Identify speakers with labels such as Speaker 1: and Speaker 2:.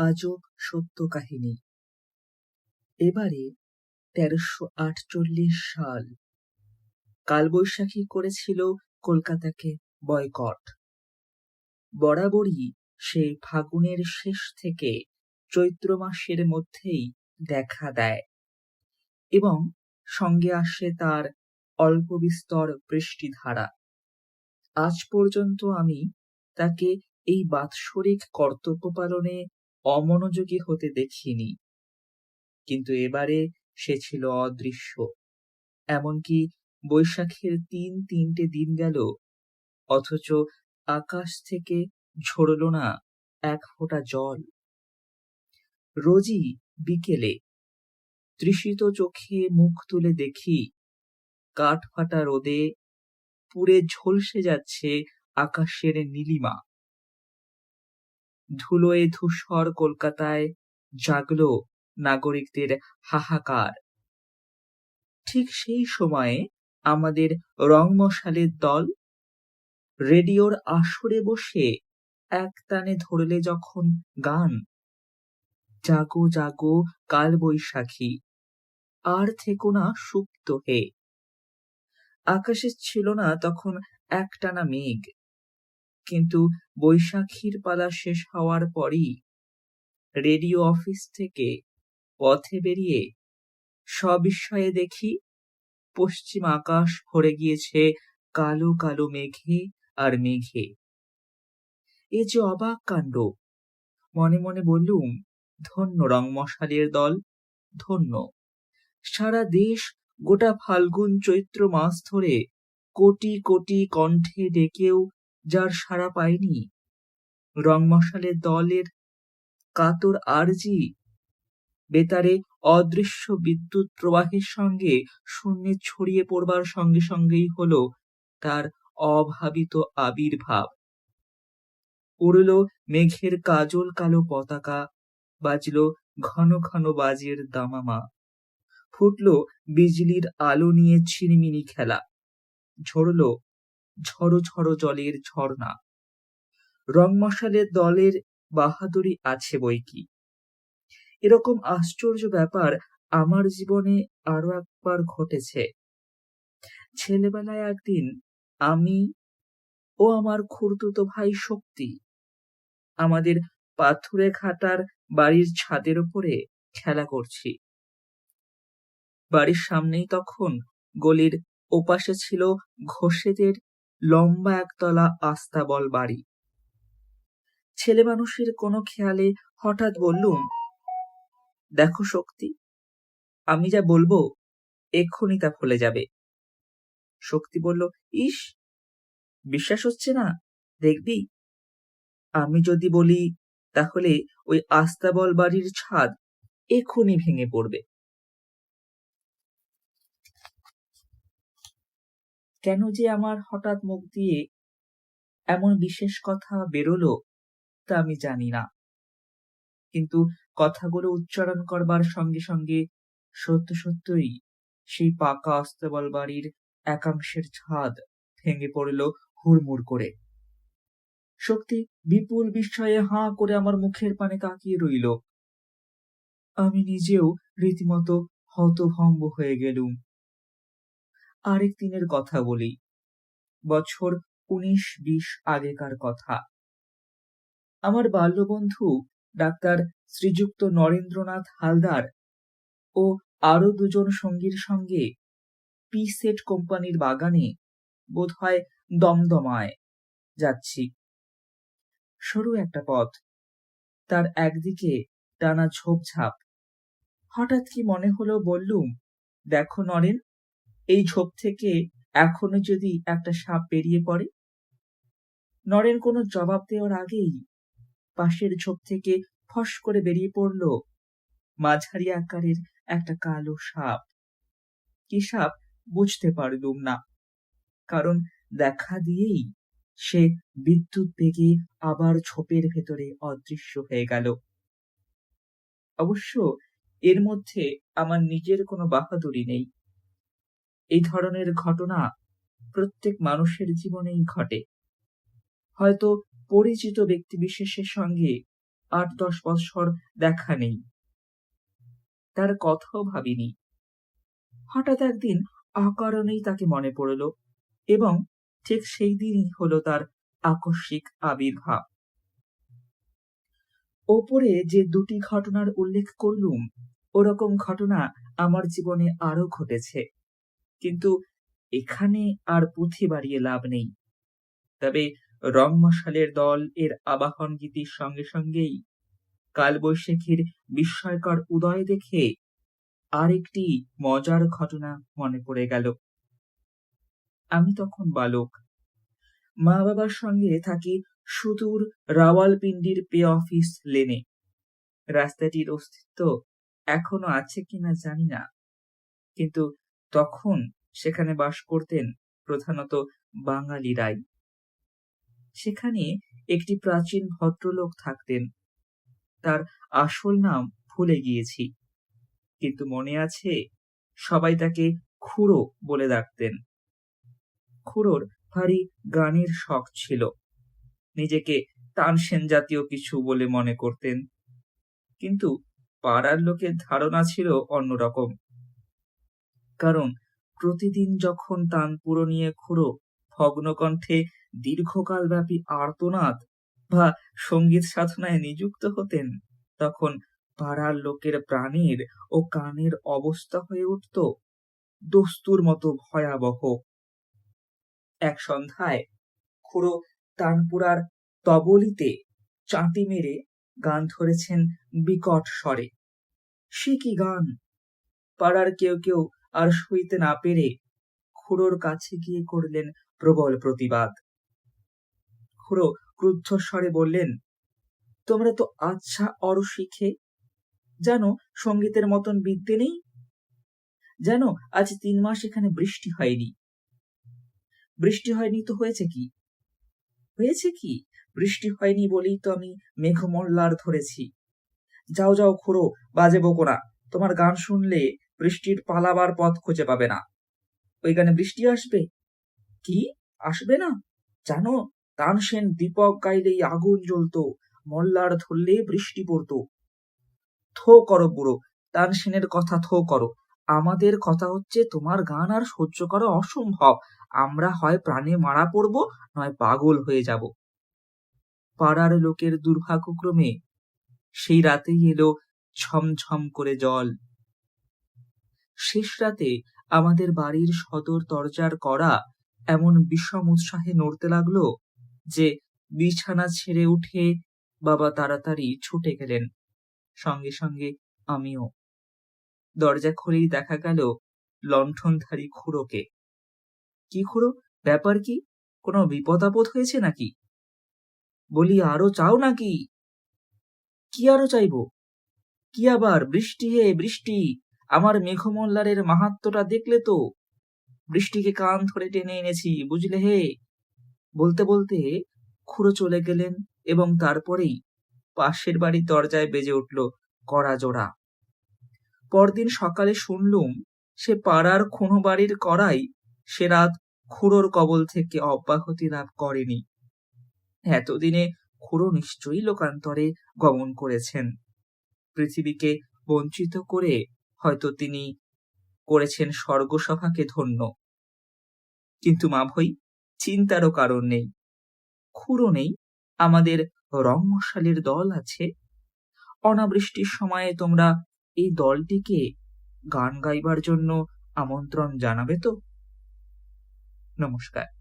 Speaker 1: আজব সত্য কাহিনী এবারে তেরোশো আটচল্লিশ সাল। কালবৈশাখী করেছিল কলকাতাকে বয়কট। বরাবরই সে ফাগুনের শেষ থেকে চৈত্র মাসের মধ্যেই দেখা দেয় এবং সঙ্গে আসে তার অল্প বিস্তর বৃষ্টিধারা। আজ পর্যন্ত আমি তাকে এই বাৎসরিক কর্তব্য পালনে অমনোযোগী হতে দেখিনি। কিন্তু এবারে সে ছিল অদৃশ্য। এমনকি বৈশাখের তিন তিনটে দিন গেল, অথচ আকাশ থেকে ঝরল না এক ফোঁটা জল। রোজই বিকেলে তৃষিত চোখে মুখ তুলে দেখি কাঠ ফাটা রোদে পুড়ে ঝলসে যাচ্ছে আকাশের নীলিমা। ধুলোয় ধূসর কলকাতায় জাগল নাগরিকদের হাহাকার। ঠিক সেই সময়ে আমাদের রংমশালের দল রেডিওর আসরে বসে এক টানে ধরলে যখন গান, জাগো জাগো কাল বৈশাখী আর থেকো না সুপ্ত হে। আকাশে ছিল না তখন একটানা মেঘ। কিন্তু বৈশাখীর পালা শেষ হওয়ার পরই রেডিও অফিস থেকে পথে বেরিয়ে সবিস্ময়ে দেখি, পশ্চিম আকাশ ভরে গিয়েছে কালো কালো মেঘে আর মেঘে। এ যে অবাক কাণ্ড! মনে মনে বললুম, ধন্য রংমশালের দল, ধন্য। সারা দেশ গোটা ফাল্গুন চৈত্র মাস ধরে কোটি কোটি কণ্ঠে ডেকেও যার সাড়া পায়নি রংমশালের দলের কাতর আরজি বেতারে অদৃশ্য বিদ্যুৎ প্রবাহের সঙ্গে শূন্যে ছড়িয়ে পড়বার সঙ্গে সঙ্গেই হল তার অভাবিত আবির্ভাব। উড়ল মেঘের কাজল কালো পতাকা, বাজল ঘন ঘন বাজের দামামা। ফুটল বিজলির আলো নিয়ে ছিনিমিনি খেলা। ঝরল ঝড়ো ঝড়ো জলের ঝর্ণা। রংমশালের দলের বাহাদুরি আছে বইকি এরকম আশ্চর্য ব্যাপার আমার জীবনে আরও একবার ঘটেছে। ছেলেবেলায় একদিন আমি ও আমার খুড়তুতো ভাই শক্তি আমাদের পাথুরে খাটার বাড়ির ছাদের উপরে খেলা করছি। বাড়ির সামনেই তখন গলির ওপাশে ছিল ঘোষেদের লম্বা একতলা আস্তাবল বাড়ি। ছেলে মানুষের কোনো খেয়ালে হঠাৎ বললুম, দেখো শক্তি, আমি যা বলব এক্ষুনি তা ফলে যাবে। শক্তি বলল, ইস, বিশ্বাস হচ্ছে না, দেখবি? আমি যদি বলি, তাহলে ওই আস্তাবল বাড়ির ছাদ এক্ষুনি ভেঙে পড়বে। কেন যে আমার হঠাৎ মুখ দিয়ে এমন বিশেষ কথা বেরোলো, তা আমি জানি না। কিন্তু কথাগুলো উচ্চারণ করবার সঙ্গে সঙ্গে সত্য সত্যই সেই পাকা অস্তবল বাড়ির একাংশের ছাদ ভেঙে পড়ল হুড়মুড় করে। শক্তি বিপুল বিস্ময়ে হাঁ করে আমার মুখের পানে তাকিয়ে রইল। আমি নিজেও রীতিমতো হতভম্ব হয়ে গেলুম। আরেক দিনের কথা বলি। বছর উনিশ বিশ আগেকার কথা। আমার বাল্যবন্ধু ডাক্তার শ্রীযুক্ত নরেন্দ্রনাথ হালদার ও আরও দুজন সঙ্গীর সঙ্গে পি সেট কোম্পানির বাগানে বোধ হয় দমদমায় যাচ্ছি। সরু একটা পথ। তার একদিকে টানা ঝোপঝাপ। হঠাৎ কি মনে হলো বললুম, দেখো নরেন এই ঝোপ থেকে এখনও যদি একটা সাপ বেরিয়ে পড়ে? নরেন কোনো জবাব দেওয়ার আগেই পাশের ঝোপ থেকে ফস করে বেরিয়ে পড়ল মাঝারি আকারের একটা কালো সাপ। কি সাপ বুঝতে পারলুম না, কারণ দেখা দিয়েই সে বিদ্যুৎ বেগে আবার ঝোপের ভেতরে অদৃশ্য হয়ে গেল। অবশ্য এর মধ্যে আমার নিজের কোনো বাহাদুরি নেই। এই ধরনের ঘটনা প্রত্যেক মানুষের জীবনেই ঘটে। হয়তো পরিচিত ব্যক্তি বিশেষের সঙ্গে আট দশ বৎসর দেখা নেই। তার কথাও ভাবিনি। হঠাৎ একদিন অকারণেই তাকে মনে পড়ল এবং ঠিক সেই দিনই হলো তার আকস্মিক আবির্ভাব। ওপরে যে দুটি ঘটনার উল্লেখ করলুম, ওরকম ঘটনা আমার জীবনে আরও ঘটেছে। কিন্তু এখানে আর পুঁথি বাড়িয়ে লাভ নেই। তবে রংমশালের দল এর আবাহন গীতির সঙ্গে সঙ্গেই কালবৈশাখীর বিস্ময়কর উদয় দেখে আরেকটি মজার ঘটনা মনে পড়ে গেল। আমি তখন বালক। মা বাবার সঙ্গে থাকি সুদূর রাওয়ালপিন্ডির পে অফিস লেনে। রাস্তাটির অস্তিত্ব এখনও আছে কিনা জানি না। কিন্তু তখন সেখানে বাস করতেন প্রধানত বাঙালিরাই সেখানে একটি প্রাচীন ভদ্রলোক থাকতেন। তার আসল নাম ভুলে গিয়েছি। কিন্তু মনে আছে, সবাই তাকে খুড়ো বলে ডাকতেন। খুড়োর ভারী গানের শখ ছিল। নিজেকে তানসেন জাতীয় কিছু বলে মনে করতেন। কিন্তু পাড়ার লোকের ধারণা ছিল অন্যরকম। কারণ প্রতিদিন যখন তানপুরো নিয়ে খুঁড়ো ভগ্নকণ্ঠে দীর্ঘকাল ব্যাপী আর্তনাদ বা সংগীত সাধনায় নিযুক্ত হতেন, তখন পাড়ার লোকের প্রাণীর ও কানের অবস্থা হয়ে উঠত দস্তুর মতো ভয়াবহ। এক সন্ধ্যায় খুড়ো তানপুরার তবলিতে চাঁতি মেরে গান ধরেছেন বিকট স্বরে। সে কি গান? পাড়ার কেউ কেউ আর সইতে না পেরে খুড়োর কাছে গিয়ে করলেন প্রবল প্রতিবাদ। খুড়ো ক্রুদ্ধ স্বরে বললেন, তোমরা তো আচ্ছা অরশিখে জানো সঙ্গীতের মতন বিদ্যে নেই? জানো আজ তিন মাস এখানে বৃষ্টি হয়নি। বৃষ্টি হয়নি তো হয়েছে কি? হয়েছে কি? বৃষ্টি হয়নি বলেই তো আমি মেঘমল্লার ধরেছি। যাও যাও খুড়ো, বাজে বকো না। তোমার গান শুনলে বৃষ্টির পালাবার পথ খুঁজে পাবে না। ওইখানে বৃষ্টি আসবে? কি? আসবে না? জানো, তানসেন দীপক গাইলেই আগুন জ্বলতো, মল্লার ধরলে বৃষ্টি পড়তো। থো করো বুড়ো, তানসেনের কথা থো করো। আমাদের কথা হচ্ছে তোমার গান আর সহ্য করা অসম্ভব। আমরা হয় প্রাণে মারা পড়ব, নয় পাগল হয়ে যাব। পাড়ার লোকের দুর্ভাগ্যক্রমে সেই রাতেই এলো ছমছম করে জল। শেষ রাতে আমাদের বাড়ির সদর দরজার করা এমন বিষম উৎসাহে নড়তে লাগল যে বিছানা ছেড়ে উঠে বাবা তাড়াতাড়ি ছুটে গেলেন। সঙ্গে সঙ্গে আমিও। দরজা খুলেই দেখা গেল লণ্ঠনধারী খুড়োকে। কি খুড়ো? ব্যাপার কি? কোনো বিপদ আপদ হয়েছে নাকি? বলি, আরও চাও নাকি? কি আরও চাইব? কি আবার? বৃষ্টি হে, বৃষ্টি! আমার মেঘমল্লারের মাহাত্মটা দেখলে তো? বৃষ্টিকে কান ধরে টেনে এনেছি, বুঝলে হে? বলতে বলতে খুড়ো চলে গেলেন এবং তারপরেই পাশের বাড়ির দরজায় বেজে উঠল কড়া জোড়া। পরদিন সকালে শুনলুম সে পাড়ার খুনো বাড়ির কড়াই সে রাত খুড়োর কবল থেকে অব্যাহতি লাভ করেনি। এতদিনে খুড়ো নিশ্চয়ই লোকান্তরে গমন করেছেন। পৃথিবীকে বঞ্চিত করে হয়তো তিনি করেছেন স্বর্গসভাকে ধন্য। কিন্তু মা ভই, চিন্তারও কারণ নেই। খুঁড়ো নেই। আমাদের রং মশালের দল আছে। অনাবৃষ্টির সময়ে তোমরা এই দলটিকে গান গাইবার জন্য আমন্ত্রণ জানাবে তো? নমস্কার।